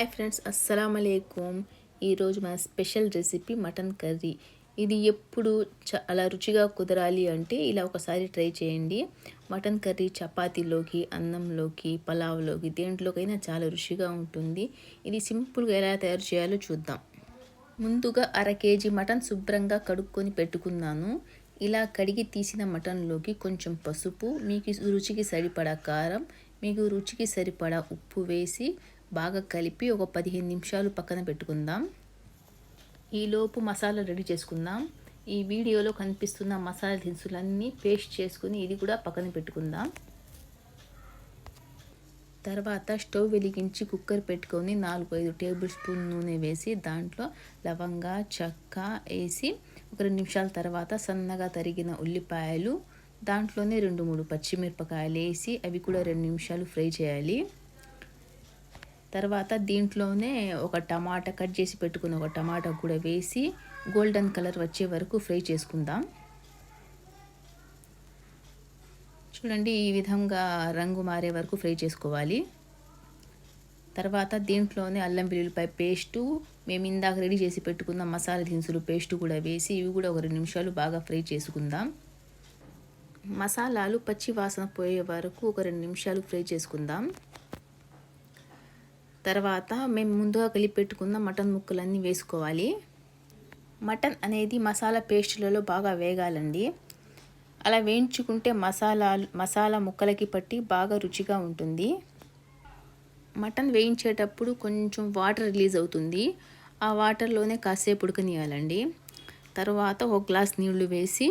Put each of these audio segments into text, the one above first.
Hi friends అస్సలం అయికుం ఈరోజు మన స్పెషల్ రెసిపీ మటన్ కర్రీ. ఇది ఎప్పుడు చాలా రుచిగా కుదరాలి అంటే ఇలా ఒకసారి ట్రై చేయండి. మటన్ కర్రీ చపాతీలోకి అన్నంలోకి పలావ్లోకి దేంట్లోకైనా చాలా రుచిగా ఉంటుంది. ఇది సింపుల్గా ఎలా తయారు చేయాలో చూద్దాం. ముందుగా అర కేజీ మటన్ శుభ్రంగా కడుక్కొని పెట్టుకున్నాను. ఇలా కడిగి తీసిన మటన్లోకి కొంచెం పసుపు మీకు రుచికి సరిపడా కారం మీకు రుచికి సరిపడా ఉప్పు వేసి బాగా కలిపి ఒక పదిహేను నిమిషాలు పక్కన పెట్టుకుందాం. ఈలోపు మసాలా రెడీ చేసుకుందాం. ఈ వీడియోలో కనిపిస్తున్న మసాలా దినుసులన్నీ పేస్ట్ చేసుకుని ఇది కూడా పక్కన పెట్టుకుందాం. తర్వాత స్టవ్ వెలిగించి కుక్కర్ పెట్టుకొని నాలుగు ఐదు టేబుల్ స్పూన్ నూనె వేసి దాంట్లో లవంగా చెక్క వేసి ఒక రెండు నిమిషాల తర్వాత సన్నగా తరిగిన ఉల్లిపాయలు దాంట్లోనే రెండు మూడు పచ్చిమిరపకాయలు వేసి అవి కూడా రెండు నిమిషాలు ఫ్రై చేయాలి. తర్వాత దీంట్లోనే ఒక టమాటా కట్ చేసి పెట్టుకున్న ఒక టమాటా కూడా వేసి గోల్డెన్ కలర్ వచ్చే వరకు ఫ్రై చేసుకుందాం. చూడండి ఈ విధంగా రంగు మారే వరకు ఫ్రై చేసుకోవాలి. తర్వాత దీంట్లోనే అల్లం వెల్లుల్లిపాయ పేస్టు మేము ఇందాక రెడీ చేసి పెట్టుకున్న మసాలా దినుసులు పేస్టు కూడా వేసి ఇవి కూడా ఒక రెండు నిమిషాలు బాగా ఫ్రై చేసుకుందాం. మసాలాలు పచ్చి వాసన పోయే వరకు ఒక రెండు నిమిషాలు ఫ్రై చేసుకుందాం. తర్వాత మేము ముందుగా కలిపి పెట్టుకున్న మటన్ ముక్కలన్నీ వేసుకోవాలి. మటన్ అనేది మసాలా పేస్టులలో బాగా వేగాలండి. అలా వేయించుకుంటే మసాలా మసాలా ముక్కలకి పట్టి బాగా రుచిగా ఉంటుంది. మటన్ వేయించేటప్పుడు కొంచెం వాటర్ రిలీజ్ అవుతుంది. ఆ వాటర్లోనే కాసేపు ఉడకనియాలండి తర్వాత ఒక గ్లాస్ నీళ్ళు వేసి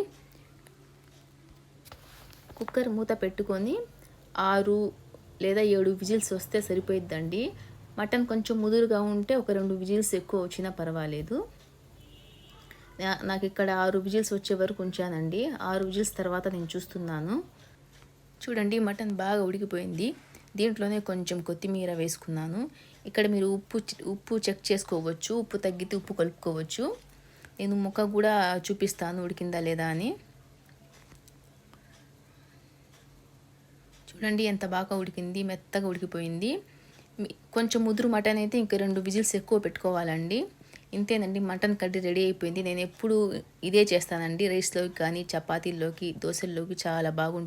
కుక్కర్ మూత పెట్టుకొని ఆరు లేదా ఏడు విజిల్స్ వస్తే సరిపోయిద్దండి. మటన్ కొంచెం ముదురుగా ఉంటే ఒక రెండు విజిల్స్ ఎక్కువ వచ్చినా పర్వాలేదు. నాకు ఇక్కడ ఆరు విజిల్స్ వచ్చే వరకు ఉంచానండి. ఆరు విజిల్స్ తర్వాత నేను చూస్తున్నాను. చూడండి మటన్ బాగా ఉడికిపోయింది. దీంట్లోనే కొంచెం కొత్తిమీర వేసుకున్నాను. ఇక్కడ మీరు ఉప్పు ఉప్పు చెక్ చేసుకోవచ్చు ఉప్పు తగ్గితే ఉప్పు కలుపుకోవచ్చు. నేను ముక్క కూడా చూపిస్తాను ఉడికిందా లేదా అని. చూడండి ఎంత బాగా ఉడికింది మెత్తగా ఉడికిపోయింది. కొంచెం ముదురు మటన్ అయితే ఇంక రెండు విజిల్స్ ఎక్కువ పెట్టుకోవాలండి. ఇంతేనండి మటన్ కర్రీ రెడీ అయిపోయింది. నేను ఎప్పుడు ఇదే చేస్తానండి. రైస్లోకి కానీ చపాతీల్లోకి దోశల్లోకి చాలా బాగుంటుంది.